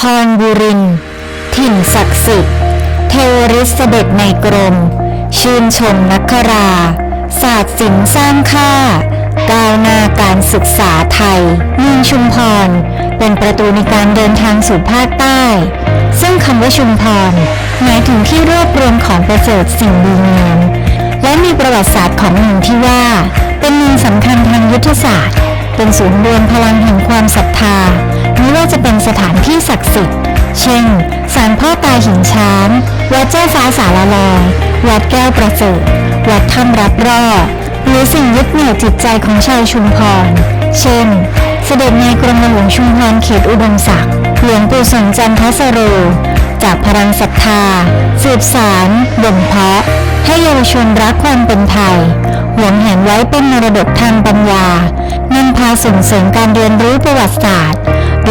พรบุรินทร์ถิ่นศักดิ์สิทธิ์ เทวริษเด็จในกรม ชื่นชมนักครา ศาสตร์ศิลป์สร้างค่า ก้าวหน้าการศึกษาไทยเมืองชุมพร เป็นประตูในการเดินทางสู่ภาคใต้ ซึ่งคำว่าชุมพร หมายถึงที่รวบรวมของประเสริฐสิ่งดีงาม และมีประวัติศาสตร์ของเมืองที่ว่า เป็นเมืองสำคัญทางยุทธศาสตร์ เป็นศูนย์รวมพลังแห่งความศรัทธา ไม่ว่าจะเป็นสถานที่ศักดิ์สิทธิ์ เช่น ศาลพ่อตาหินช้าง วัดเจ้าฟ้าสารลอยวัดแก้วประเสริฐวัดถ้ำรับรอดหรือสิ่งยึดเหนี่ยวจิตใจของชาวชุมพร เช่น เสด็จในกรมหลวงชุมพรเขตอุดมศักดิ์หลวงปู่สนจันทสโร จากพลังศรัทธา สืบสารบ่มเพาะ ให้เยาวชนรักความเป็นไทยหวงแหนไว้เป็นมรดกทางปัญญานำพาส่งเสริมการเรียนรู้ประวัติศาสตร์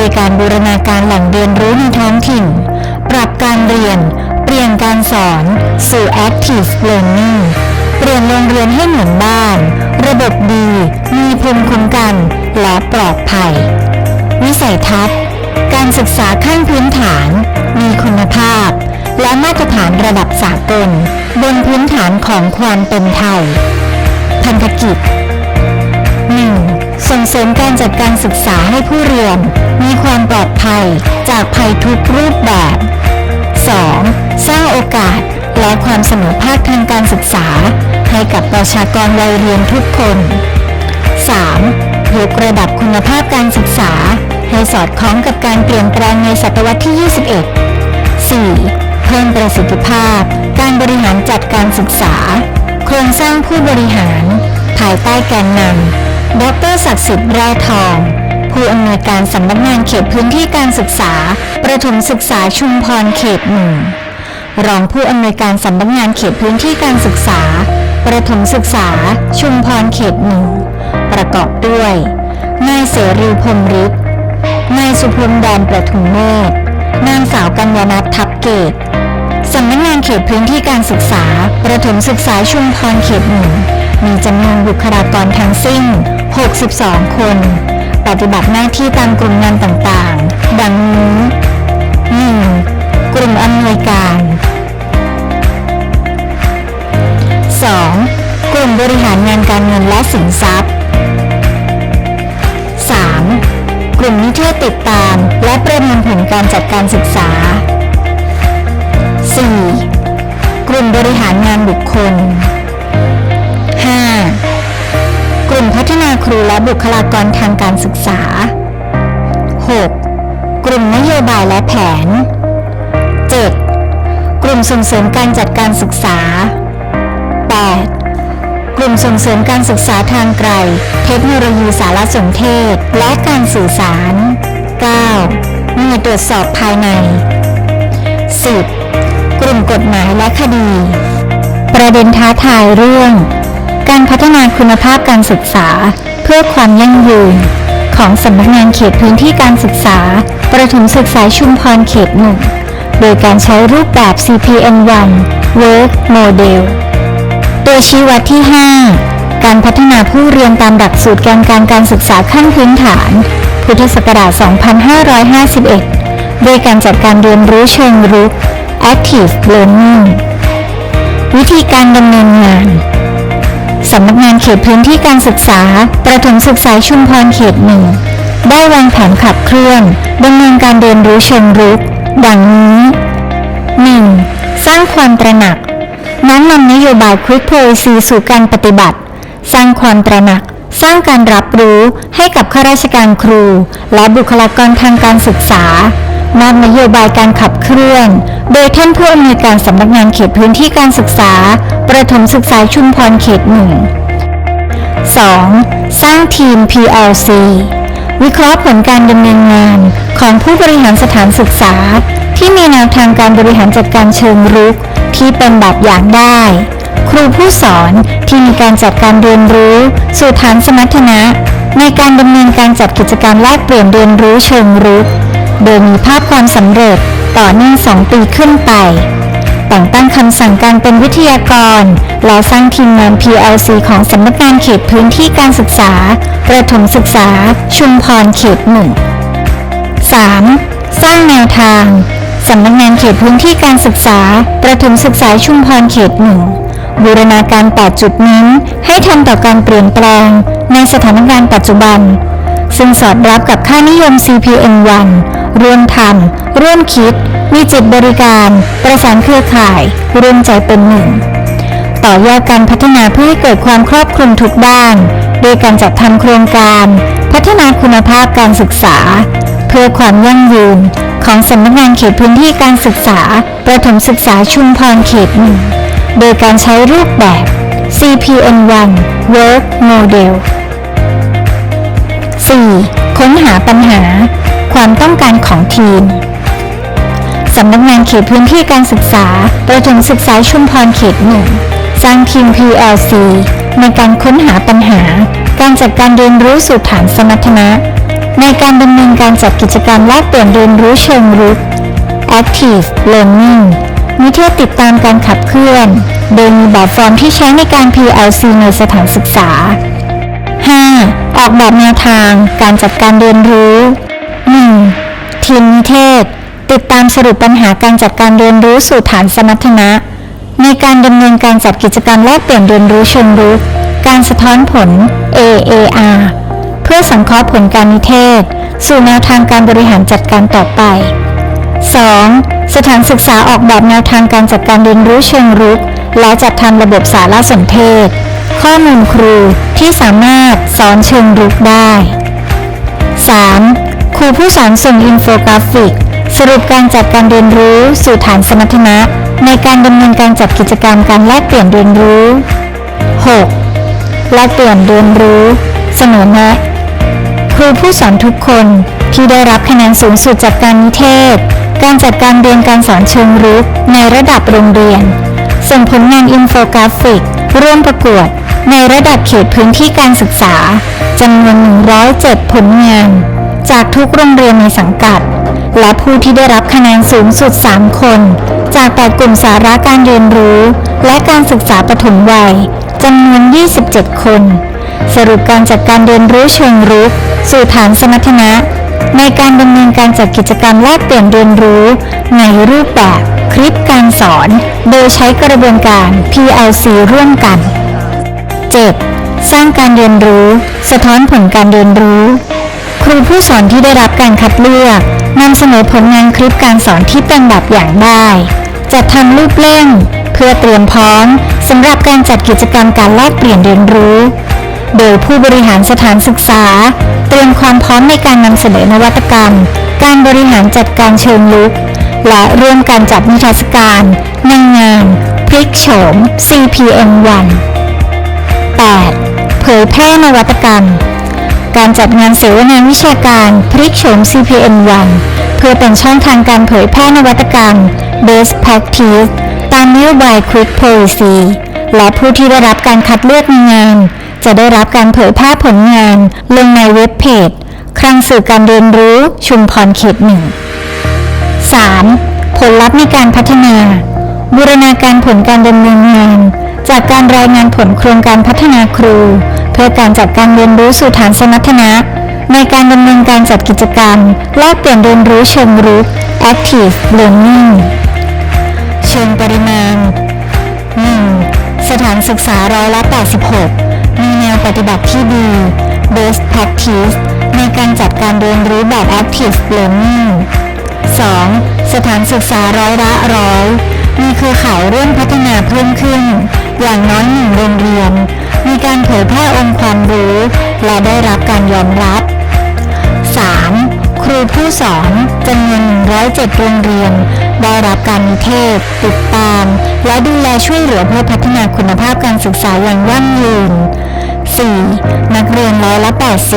โดยการบูรณาการแหล่งเรียนรู้ในท้องถิ่น ปรับการเรียน เปลี่ยนการสอน สู่ active learning เปลี่ยนโรงเรียนให้เหมือนบ้าน ระบบดี มีภูมิคุ้มกัน และปลอดภัย วิสัยทัศน์ การศึกษาขั้นพื้นฐาน มีคุณภาพ และมาตรฐานระดับสากล บนพื้นฐานของความเป็นไทย พันธกิจ ส่งเสริมการจัดการศึกษาให้ผู้เรียน มีความปลอดภัยจากภัยทุกรูปแบบ 2. สร้างโอกาสและความเสมอภาคทางการศึกษา ให้กับประชากรวัยเรียนทุกคน 3. ยกระดับคุณภาพการศึกษา ให้สอดคล้องกับการเปลี่ยนแปลงในศตวรรษที่ 21 4. เพิ่มประสิทธิภาพ การบริหารจัดการศึกษา โครงสร้างผู้บริหาร ภายใต้แกนนำ ดรศักดิ์สิทธิ์แร่ทอง ผู้อำนวยการสำนักงานเขตพื้นที่การศึกษา ประถมศึกษาชุมพรเขตหนึ่งรองผู้อำนวยการสำนักงานเขตพื้นที่การศึกษา ประถมศึกษา ชุมพรเขตหนึ่งประกอบด้วย นายเสรีพรมฤทธิ์นายสุพลแดนประทุมเมธนางสาวกัญญานัททับเกตสำนักงานเขตพื้นที่การศึกษา ประถมศึกษาชุมพรเขตหนึ่งมีจำนวนบุคลากรทั้งสิ้น 62 คน ปฏิบัติหน้าที่ตามกลุ่มงานต่างๆ ดังนี้ 1. กลุ่มอำนวยการ 2. กลุ่มบริหารงานการเงินและสินทรัพย์ 3. กลุ่มนิเทศติดตาม และประเมินผลการจัดการศึกษา 4. กลุ่มบริหารงานบุคคล รูและบุคลากรทางการศึกษา 6. กลุ่มนโยบายและแผน 7. กลุ่มส่งเสริมการจัดการศึกษา 8. กลุ่มส่งเสริมการศึกษาทางไกล เทคโนโลยีสารสนเทศ และการสื่อสาร 9. หน่วยตรวจสอบภายใน 10. กลุ่มกฎหมายและคดี ประเด็นท้าทายเรื่อง การพัฒนาคุณภาพการศึกษา พื่อความยั่งยืน ของสำนักงานเขตพื้นที่การศึกษา ประถมศึกษาชุมพรเขตหนึ่งโดยการใช้รูปแบบ CPN1 Work Model ตัวชี้วัดที่ 5 การพัฒนาผู้เรียนตามหลักสูตรการการการศึกษาขั้นพื้นฐาน พุทธศักราช 2551 โดยการจัดการเรียนรู้เชิงรุก Active Learning วิธีการดำเนินงาน สำนักงานเขตพื้นที่การศึกษา ประถมศึกษาชุมพรเขตหนึ่ง ได้วางแผนขับเคลื่อนดำเนินการเรียนรู้เชิงรุก ดังนี้ 1. สร้างความตระหนัก น้อมนำนโยบาย Quick Policy สู่การปฏิบัติ สร้างความตระหนัก สร้างการรับรู้ให้กับข้าราชการครู และบุคลากรทางการศึกษา มอบนโยบายการขับเคลื่อน โดยท่านผู้อำนวยการสำนักงานเขตพื้นที่การศึกษา ประถมศึกษาชุมพรเขตหนึ่ง 2. สร้างทีม PLC วิเคราะห์ผลการดำเนินงานของผู้บริหารสถานศึกษา ที่มีแนวทางการบริหารจัดการเชิงรุกที่เป็นแบบอย่างได้ ครูผู้สอนที่มีการจัดการเรียนรู้ สู่ฐานสมรรถนะ ในการดำเนินการจัดกิจกรรมแลกเปลี่ยนเรียนรู้เชิงรุก โดยมีภาพความสำเร็จต่อเนื่อง2ปีขึ้นไป แต่งตั้งคำสั่งการเป็นวิทยากร และสร้างทีมงาน PLC ของสำนักงานเขตพื้นที่การศึกษา ประถมศึกษา ชุมพรเขตหนึ่ง 3. สร้างแนวทางสำนักงานเขตพื้นที่การศึกษา ประถมศึกษาชุมพรเขตหนึ่งบูรณาการ8จุดนี้ให้ทันต่อการเปลี่ยนแปลงในสถานการณ์ปัจจุบัน ซึ่งสอดรับกับค่านิยม CPN1 ร่วมทำร่วมคิด มีจิตบริการ ประสานเครือข่ายร่วมใจเป็นหนึ่ง ต่อยอดการพัฒนาเพื่อให้เกิดความครอบคลุมทุกด้าน โดยการจัดทำโครงการ พัฒนาคุณภาพการศึกษา เพื่อความยั่งยืน ของสำนักงานเขตพื้นที่การศึกษา ประถมศึกษาชุมพรเขตหนึ่งโดยการใช้รูปแบบ CPN1 Work Model 4. ค้นหาปัญหา ความต้องการของทีมสำนักงานเขตพื้นที่การศึกษา ประถมศึกษาชุมพรเขตหนึ่งสร้างทีม PLC ในการค้นหาปัญหา การจัดการเรียนรู้สู่ฐานสมรรถนะ ในการดำเนินการจัดกิจกรรมแลกเปลี่ยนเรียนรู้เชิงรุก Active Learning นิเทศติดตามการขับเคลื่อน โดยมีแบบฟอร์มที่ใช้ในการ PLC ในสถานศึกษา 5. ออกแบบแนวทางการจัดการเรียนรู้ 1. ทีมนิเทศ ติดตามสรุปปัญหาการจัดการเรียนรู้สู่ฐานสมรรถนะ ในการดำเนินการจัดกิจกรรมแลกเปลี่ยนเรียนรู้เชิงรุก การสะท้อนผล AAR เพื่อสังเคราะห์ผลการนิเทศ สู่แนวทางการบริหารจัดการต่อไป 2. สถานศึกษาออกแบบแนวทางการจัดการเรียนรู้เชิงรุก และจัดทำระบบสารสนเทศ ข้อมูลครูที่สามารถสอนเชิงรุกได้ 3. ครูผู้สอนส่งอินโฟกราฟิก สรุปการจัดการเรียนรู้ สู่ฐานสมรรถนะ ในการดำเนินการจัดกิจกรรมการแลกเปลี่ยนเรียนรู้ 6. แลกเปลี่ยนเรียนรู้ เสนอแนะครูผู้สอนทุกคนที่ได้รับคะแนนสูงสุดจากการนิเทศ การจัดการเรียนการสอนเชิงรุกในระดับโรงเรียน ส่งผลงานอินโฟกราฟิก ร่วมประกวด ในระดับเขตพื้นที่การศึกษาจำนวน 107 ผลงาน จากทุกโรงเรียนในสังกัด และผู้ที่ได้รับคะแนนสูงสุด 3 คน จากแต่กลุ่มสาระการเรียนรู้ และการศึกษาปฐมวัยจำนวน 27 คน สรุปการจัดการเรียนรู้เชิงรุก สู่ฐานสมรรถนะ ในการดำเนินการจัดกิจกรรมแลกเปลี่ยนเรียนรู้ ในรูปแบบคลิปการสอน โดยใช้กระบวนการ PLC ร่วมกัน 7. สร้างการเรียนรู้ สะท้อนผลการเรียนรู้ รูผู้สอนที่ได้รับการคัดเลือกนำเสนอผลงานคลิปการสอนที่เป็นแบบอย่างได้ จัดทำรูปเล่มเพื่อเตรียมพร้อมสำหรับการจัดกิจกรรมการแลกเปลี่ยนเรียนรู้ โดยผู้บริหารสถานศึกษา เตรียมความพร้อมในการนำเสนอนวัตกรรม การบริหารจัดการเชิงลุก และร่วมการจัดนิทรรศการในงานพลิกโฉม CPM1 8. เผยแพร่นวัตกรรม การจัดงานเสวนาวิชาการพลิกโฉม CPN1 เพื่อเป็นช่องทางการเผยแพร่นวัตกรรม Best Practice ตามนโยบาย Quick Policy และผู้ที่ได้รับการคัดเลือกในงาน จะได้รับการเผยแพร่ผลงาน ลงในเว็บเพจคลังสื่อการเรียนรู้ชุมพรเขตหนึ่ง 3. ผลลัพธ์ในการพัฒนา บูรณาการผลการดำเนินงาน จากการรายงานผลโครงการพัฒนาครู เพื่อการจัดการเรียนรู้สู่ฐานสมรรถนะ ในการดำเนินการจัดกิจกรรม แลกเปลี่ยนเรียนรู้เชิงรุก Active Learning เชิงปริมาณ 1. สถานศึกษาร้อยละ 86 มีแนวปฏิบัติที่ดี Best Practice ในการจัดการเรียนรู้แบบ Active Learning 2. สถานศึกษาร้อยละร้อยมีเครือข่ายร่วมพัฒนาเพิ่มขึ้น อย่างน้อยหนึ่งโรงเรียน เผยแพร่องค์ความรู้ และได้รับการยอมรับ 3. ครูผู้สอนจำนวน107โรงเรียน ได้รับการนิเทศ ติดตาม และดูแลช่วยเหลือเพื่อพัฒนาคุณภาพการศึกษาอย่างยั่งยืน 4. นักเรียนร้อยละ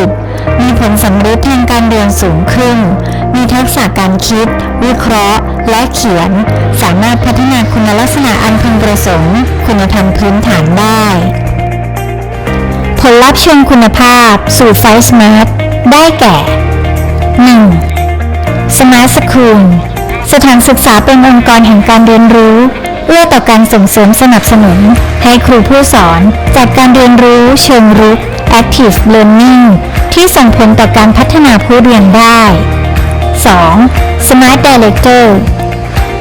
80 มีผลสำเร็จทางการเรียนสูงขึ้น มีทักษะการคิด วิเคราะห์ และเขียน สามารถพัฒนาคุณลักษณะอันพึงประสงค์ คุณธรรมพื้นฐานได้ ผลลัพธ์เชิงคุณภาพสู่ไฟสมาร์ทได้แก่ 1. Smart School สถานศึกษาเป็นองค์กรแห่งการเรียนรู้เอื้อต่อการส่งเสริมสนับสนุน ให้ครูผู้สอนจัดการเรียนรู้เชิงรุก Active Learning ที่ส่งผลต่อการพัฒนาผู้เรียนได้ 2. Smart Director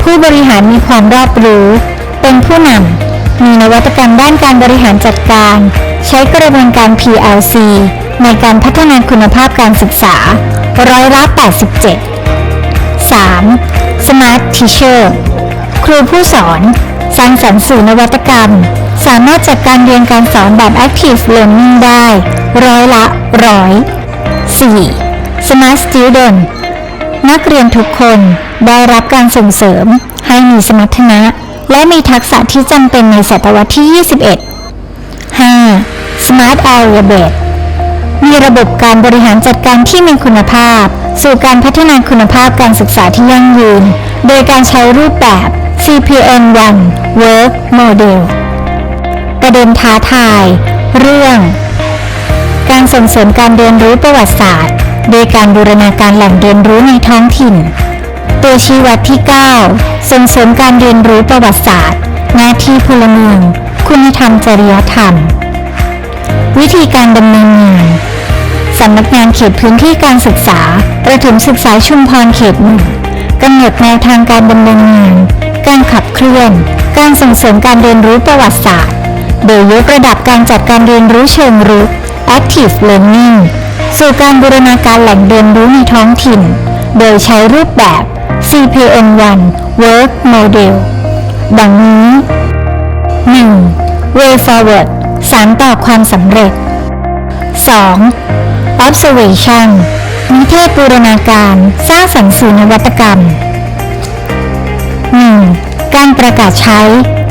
ผู้บริหารมีความรอบรู้ เป็นผู้นำมีนวัตกรรมด้านการบริหารจัดการ ใช้กระบวนการ PLC ในการพัฒนาคุณภาพการศึกษา ร้อยละ 87 3. Smart Teacher ครูผู้สอนสร้างสรรค์สื่อนวัตกรรม สามารถจัดการเรียนการสอนแบบ Active Learning ได้ ร้อยละร้อย 4. Smart Student นักเรียนทุกคนได้รับการส่งเสริมให้มีสมรรถนะ และมีทักษะที่จำเป็นในศตวรรษที่ 21 5. Smart Area Based มีระบบการบริหารจัดการที่มีคุณภาพ สู่การพัฒนาคุณภาพการศึกษาที่ยั่งยืน โดยการใช้รูปแบบ CPN1 Work Model ประเด็นท้าทาย เรื่อง การส่งเสริมการเรียนรู้ประวัติศาสตร์ โดยการบูรณาการแหล่งเรียนรู้ในท้องถิ่น ตัวชี้วัดที่ 9 ส่งเสริมการเรียนรู้ประวัติศาสตร์ หน้าที่พลเมือง คุณธรรมจริยธรรม วิธีการดำเนินงานสำนักงานเขตพื้นที่การศึกษา ประถมศึกษาชุมพรเขตหนึ่งกำหนดแนวทางการดำเนินงาน การขับเคลื่อน การส่งเสริมการเรียนรู้ประวัติศาสตร์ โดยยกระดับการจัดการเรียนรู้เชิงรุก Active Learning สู่การบูรณาการแหล่งเรียนรู้ในท้องถิ่น โดยใช้รูปแบบ CPN1 Work Model ดังนี้ 1. Way Forward สารต่อความสำเร็จ 2. Observation นิเทศบูรณาการสร้างสรรค์สื่อนวัตกรรม 1. การประกาศใช้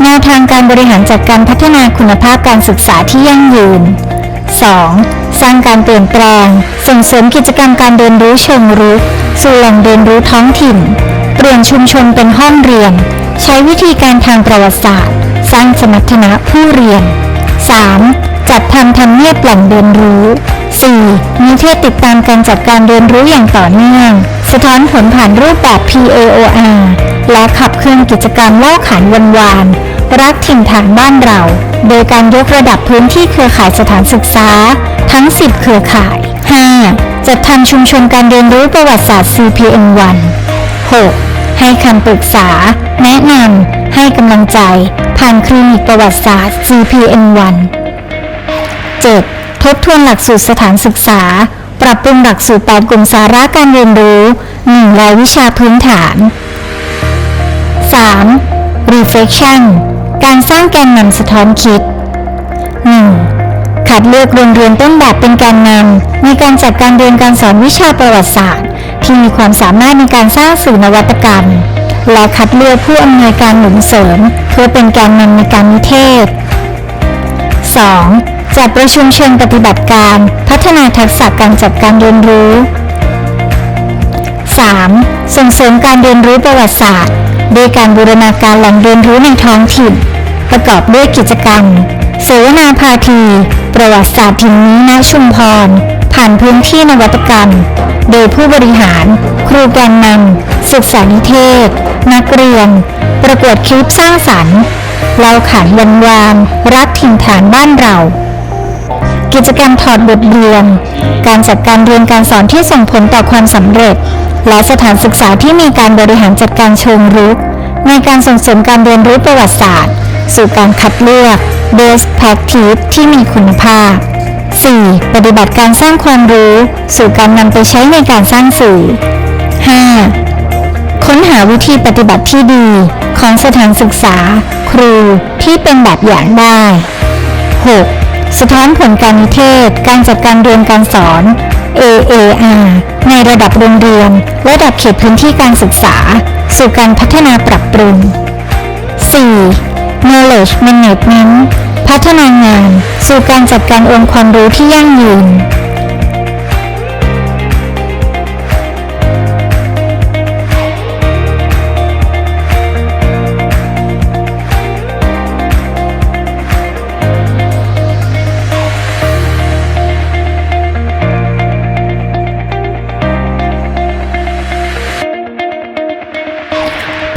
แนวทางการบริหารจัดการพัฒนาคุณภาพการศึกษาที่ยั่งยืน 2. สร้างการเปลี่ยนแปลง ส่งเสริมกิจกรรมการเรียนรู้เชิงรุกสู่แหล่งเรียนรู้ท้องถิ่น เปลี่ยนชุมชนเป็นห้องเรียน ใช้วิธีการทางประวัติศาสตร์ สร้างสมรรถนะผู้เรียน 3. จัดทำทำเนียบแหล่งเรียนรู้ 4. มีเทศติดตามการจัดการเรียนรู้อย่างต่อเนื่อง สะท้อนผลผ่านรูปแบบ PAOR และขับเคลื่อนกิจกรรมเล่าขานวันวาน รักถิ่นฐานบ้านเรา โดยการยกระดับพื้นที่เครือข่ายสถานศึกษา ทั้ง 10 เครือข่าย 5. จัดทำชุมชนการเรียนรู้ประวัติศาสตร์ CPN1 6. ให้คำปรึกษา แนะนำ ให้กำลังใจผ่านคลินิกประวัติศาสตร์ CPN1 7. ทบทวนหลักสูตรสถานศึกษา ปรับปรุงหลักสูตร8กลุ่มสาระการเรียนรู้1รายวิชาพื้นฐาน 3. reflection การสร้างแกนนำสะท้อนคิด 1. คัดเลือกโรงเรียนต้นแบบเป็นแกนนำในการจัดการเรียนการสอนวิชาประวัติศาสตร์ ที่มีความสามารถในการสร้างสื่อนวัตกรรม และคัดเลือกผู้อำนวยการหนุนเสริม เพื่อเป็นแกนนำในการนิเทศ 2. จัดประชุมเชิงปฏิบัติการ พัฒนาทักษะการจัดการเรียนรู้ 3. ส่งเสริมการเรียนรู้ประวัติศาสตร์ โดยการบูรณาการแหล่งเรียนรู้ในท้องถิ่น ประกอบด้วยกิจกรรม เสวนาพาทีประวัติศาสตร์ถิ่นนี้ณชุมพร ผ่านพื้นที่นวัตกรรม โดยผู้บริหาร ครูแกนนำศึกษานิเทศ นักเรียน ประกวดคลิปสร้างสรรค์เล่าขานวันวาน รักถิ่นฐานบ้านเรา กิจกรรมถอดบทเรียน การจัดการเรียนการสอนที่ส่งผลต่อความสำเร็จ และสถานศึกษาที่มีการบริหารจัดการเชิงรุก ในการส่งเสริมการเรียนรู้ประวัติศาสตร์ สู่การคัดเลือก best practice ที่มีคุณภาพ 4. ปฏิบัติการสร้างความรู้ สู่การนำไปใช้ในการสร้างสื่อ 5. ค้นหาวิธีปฏิบัติที่ดี ของสถานศึกษา ครูที่เป็นแบบอย่างได้ 6. สะท้อนผลการนิเทศ การจัดการเรียนการสอน AAR ในระดับโรงเรียน ระดับเขตพื้นที่การศึกษา สู่การพัฒนาปรับปรุง 4. knowledge management พัฒนางาน สู่การจัดการองค์ความรู้ที่ยั่งยืน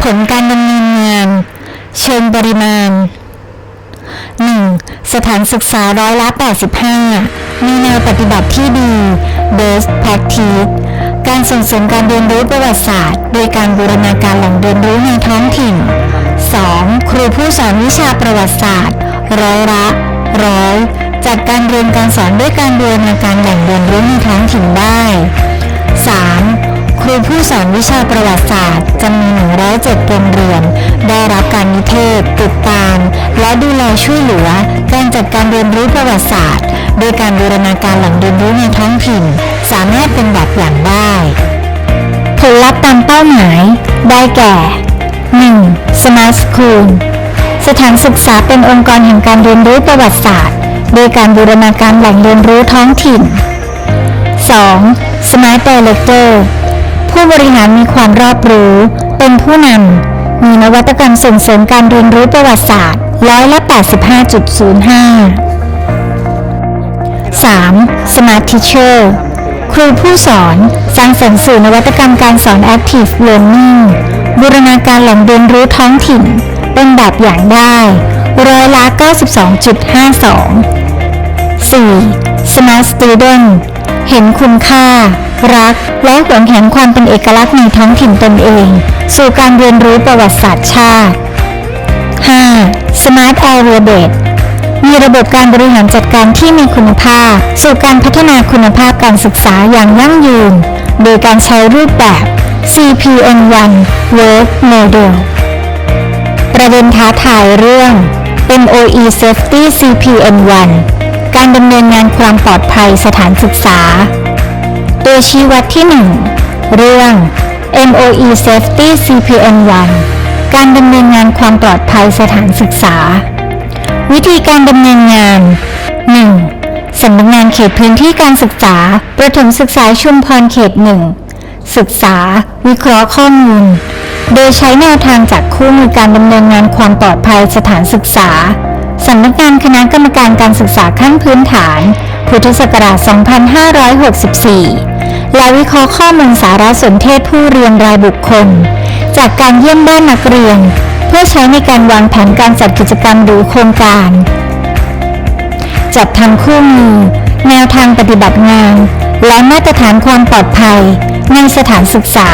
ผลการดำเนินงาน เชิงปริมาณ 1. สถานศึกษาร้อยละ 85 มีแนวปฏิบัติที่ดี best practice การส่งเสริมการเรียนรู้ประวัติศาสตร์ โดยการบูรณาการแหล่งเรียนรู้ในท้องถิ่น 2. ครูผู้สอนวิชาประวัติศาสตร์ ร้อยละร้อยจัดการเรียนการสอนด้วยการบูรณาการแหล่งเรียนรู้ในท้องถิ่นได้ 3. ครูผู้สอนวิชาประวัติศาสตร์จำนวน107โรงเรียน ได้รับการนิเทศ ติดตาม และดูแลช่วยเหลือการจัดการเรียนรู้ประวัติศาสตร์ โดยการบูรณาการหล่งเรียนรู้ในท้องถิ่น สามารถเป็นแบบอย่างได้ ผลลัพธ์ตามเป้าหมาย ได้แก่ 1. Smart School สถานศึกษาเป็นองค์กรแห่งการเรียนรู้ประวัติศาสตร์ โดยการบูรณาการแหล่งเรียนรู้ท้องถิ่น 2. Smart Director ผู้บริหารมีความรอบรู้ เป็นผู้นำ มีนวัตกรรมส่งเสริมการเรียนรู้ประวัติศาสตร์ร้อยละ85.05 3. Smart Teacher ครูผู้สอน สร้างสรรค์สื่อนวัตกรรมการสอน Active Learning บูรณาการแหล่งเรียนรู้ท้องถิ่น เป็นแบบอย่างได้ร้อยละ92.52 4. Smart Student เห็นคุณค่า รัก และหวงแหนความเป็นเอกลักษณ์ในท้องถิ่นตนเอง สู่การเรียนรู้ประวัติศาสตร์ชาติ 5. Smart a i r Based มีระบบการบริหารจัดการที่มีคุณภาพ สู่การพัฒนาคุณภาพการศึกษาอย่างยั่งยืน โดยการใช้รูปแบบ CPN1 Work Model ประเด็นท้าทายเรื่อง MOE Safety CPN1 การดำเนินงานความปลอดภัยสถานศึกษา ตัวชี้วัดที่ 1 เรื่อง MOE Safety CPN1 การดำเนินงานความปลอดภัยสถานศึกษา วิธีการดำเนินงาน 1. สำนักงานเขตพื้นที่การศึกษา ประถมศึกษาชุมพรเขต 1 ศึกษา วิเคราะห์ข้อมูล โดยใช้แนวทางจากคู่มือการดำเนินงานความปลอดภัยสถานศึกษา สำนักงานคณะกรรมการการศึกษาขั้นพื้นฐาน พุทธศักราช 2564 และวิเคราะห์ข้อมูลสารสนเทศผู้เรียนรายบุคคล จากการเยี่ยมบ้านนักเรียน เพื่อใช้ในการวางแผนการจัดกิจกรรมหรือโครงการ จัดทำคู่มือ แนวทางปฏิบัติงาน และมาตรฐานความปลอดภัย ในสถานศึกษา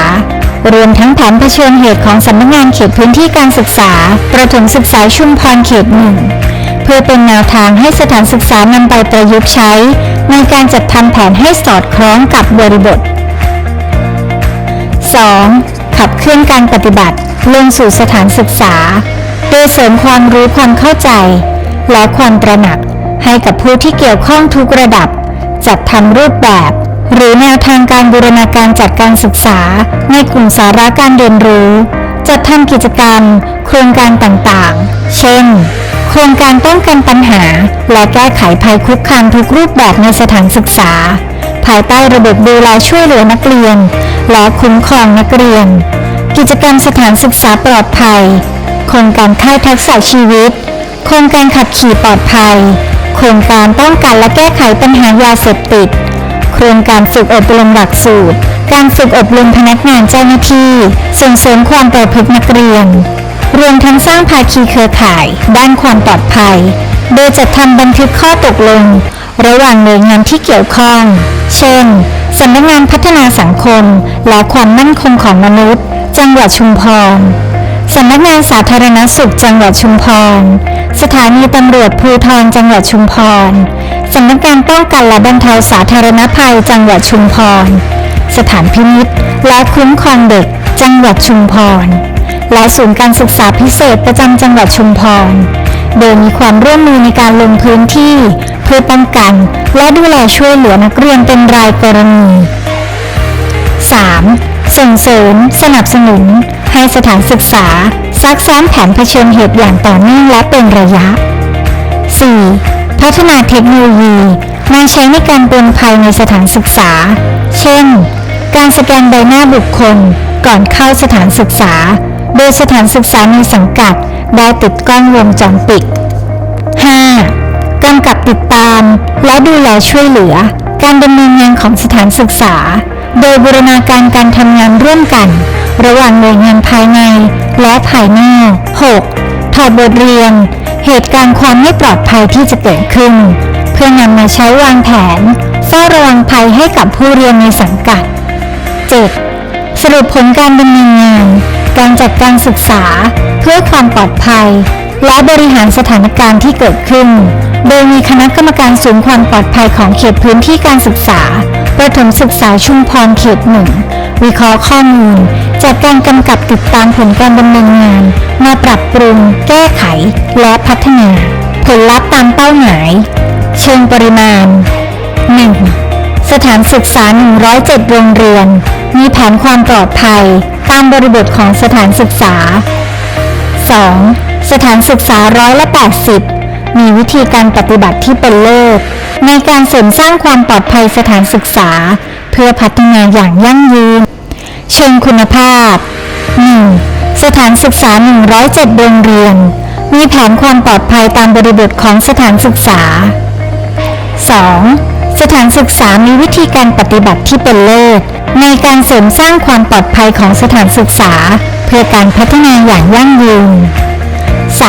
รวมทั้งแผนเผชิญเหตุของสำนักงานเขตพื้นที่การศึกษา ประถมศึกษาชุมพรเขตหนึ่ง พื่อเป็นแนวทางให้สถานศึกษานำไปประยุกต์ใช้ ในการจัดทำแผนให้สอดคล้องกับบริบท 2. ขับเคลื่อนการปฏิบัติ ลงสู่สถานศึกษา โดยเสริมความรู้ความเข้าใจ และความตระหนักให้กับผู้ที่เกี่ยวข้องทุกระดับ จัดทำรูปแบบ หรือแนวทางการบูรณาการจัดการศึกษา ในกลุ่มสาระการเรียนรู้ จัดทำกิจกรรม โครงการต่างๆ เช่น โครงการป้องกันปัญหา และแก้ไขภัยคุกคามทุกรูปแบบในสถานศึกษา ภายใต้ระบบดูแลช่วยเหลือนักเรียน และคุ้มครองนักเรียน กิจกรรมสถานศึกษาปลอดภัย โครงการค่ายทักษะชีวิต โครงการขับขี่ปลอดภัย โครงการป้องกันและแก้ไขปัญหายาเสพติด โครงการฝึกอบรมหลักสูตร การฝึกอบรมพนักงานเจ้าหน้าที่ ส่งเสริมความประพฤตินักเรียน รวมทั้งสร้างภาคีเครือข่าย ด้านความปลอดภัย โดยจัดทำบันทึกข้อตกลง ระหว่างหน่วยงานที่เกี่ยวข้อง เช่นสำนักงานพัฒนาสังคม และความมั่นคงของมนุษย์ จังหวัดชุมพรสำนักงานสาธารณสุขจังหวัดชุมพร สถานีตำรวจภูธรจังหวัดชุมพร สำนักงานป้องกันและบรรเทาสาธารณภัยจังหวัดชุมพร สถานพินิษและคุ้มครองเด็ก จังหวัดชุมพร และศูนย์การศึกษาพิเศษประจำจังหวัดชุมพร โดยมีความร่วมมือในการลงพื้นที่ เพื่อป้องกัน และดูแลช่วยเหลือนักเรียนเป็นรายกรณี 3. ส่งเสริม สนับสนุน ให้สถานศึกษาซักซ้อมแผนเผชิญเหตุอย่างต่อเนื่องและเป็นระยะ 4. พัฒนาเทคโนโลยีมาใช้ในการเตือนภัยในสถานศึกษา เช่น การสแกนใบหน้าบุคคลก่อนเข้าสถานศึกษา โดยสถานศึกษาในสังกัดได้ติดกล้องวงจรปิด 5. กำกับติดตาม และดูแลช่วยเหลือ การดำเนินงานของสถานศึกษา โดยบูรณาการการทำงานร่วมกัน ระหว่างหน่วยงานภายในและภายนอก 6. ถอดบทเรียน เหตุการณ์ความไม่ปลอดภัยที่จะเกิดขึ้น เพื่อนำมาใช้วางแผนเฝ้าระวังภัยให้กับผู้เรียนในสังกัด 7. สรุปผลการดำเนินงาน การจัดการศึกษา เพื่อความปลอดภัย และบริหารสถานการณ์ที่เกิดขึ้น โดยมีคณะกรรมการศูนย์ความปลอดภัยของเขตพื้นที่การศึกษา ประถมศึกษาชุมพรเขตหนึ่งวิเคราะห์ข้อมูลจากการกำกับติดตามผลการดำเนินงาน มาปรับปรุง แก้ไข และพัฒนา ผลลัพธ์ตามเป้าหมาย เชิงปริมาณ 1. สถานศึกษา 107 โรงเรียน มีแผนความปลอดภัยามบริบทของสถานศึกษา 2. สถานศึกษาร้อยละ80 มีวิธีการปฏิบัติที่เป็นเลิศในการเสริมสร้างความปลอดภัยสถานศึกษา เพื่อพัฒนาอย่างยั่งยืน เชิงคุณภาพ 1. สถานศึกษา 107 โรงเรียน มีแผนความปลอดภัยตามบริบทของสถานศึกษา 2. สถานศึกษามีวิธีการปฏิบัติที่เป็นเลิศในการเสริมสร้างความปลอดภัยของสถานศึกษา เพื่อการพัฒนาอย่างยั่งยืน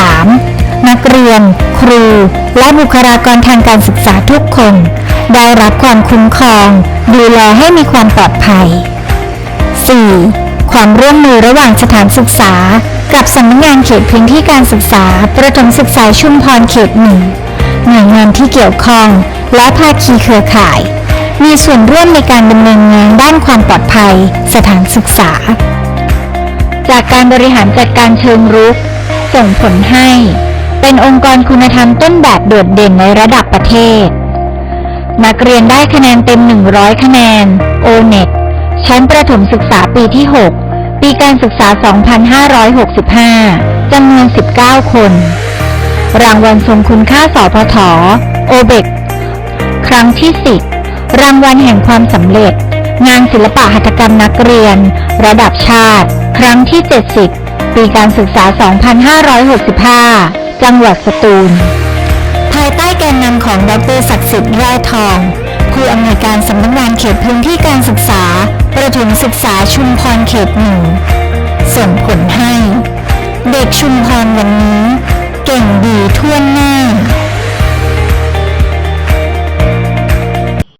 3. นักเรียน ครู และบุคลากรทางการศึกษาทุกคน ได้รับความคุ้มครอง ดูแลให้มีความปลอดภัย 4. ความร่วมมือระหว่างสถานศึกษา กับสำนักงานเขตพื้นที่การศึกษา ประถมศึกษาชุมพรเขตหนึ่ง หน่วยงานที่เกี่ยวข้อง และภาคีเครือข่าย มีส่วนร่วมในการดำเนินงานด้านความปลอดภัย สถานศึกษา จากการบริหารจัดการเชิงรุก ส่งผลให้ เป็นองค์กรคุณธรรมต้นแบบโดดเด่นในระดับประเทศ นักเรียนได้คะแนนเต็ม 100 คะแนน o n e t ชั้นประถมศึกษาปีที่ 6 ปีการศึกษา 2565 จำนวน 19 คน รางวัลทรงคุณค่าสพทโอเบกครั้งที่10รางวัลแห่งความสำเร็จ งานศิลปะหัตถกรรมนักเรียน ระดับชาติ ครั้งที่ 70 ปีการศึกษา 2565 จังหวัดสตูล ภายใต้แกนนำของดรศักดิ์สิทธิ์แร่ทอง ผู้อำนวยการสำนักงานเขตพื้นที่การศึกษา ประถมศึกษาชุมพรเขตหนึ่งส่งผลให้ เด็กชุมพรวันนี้ เก่งดีทั่วหน้า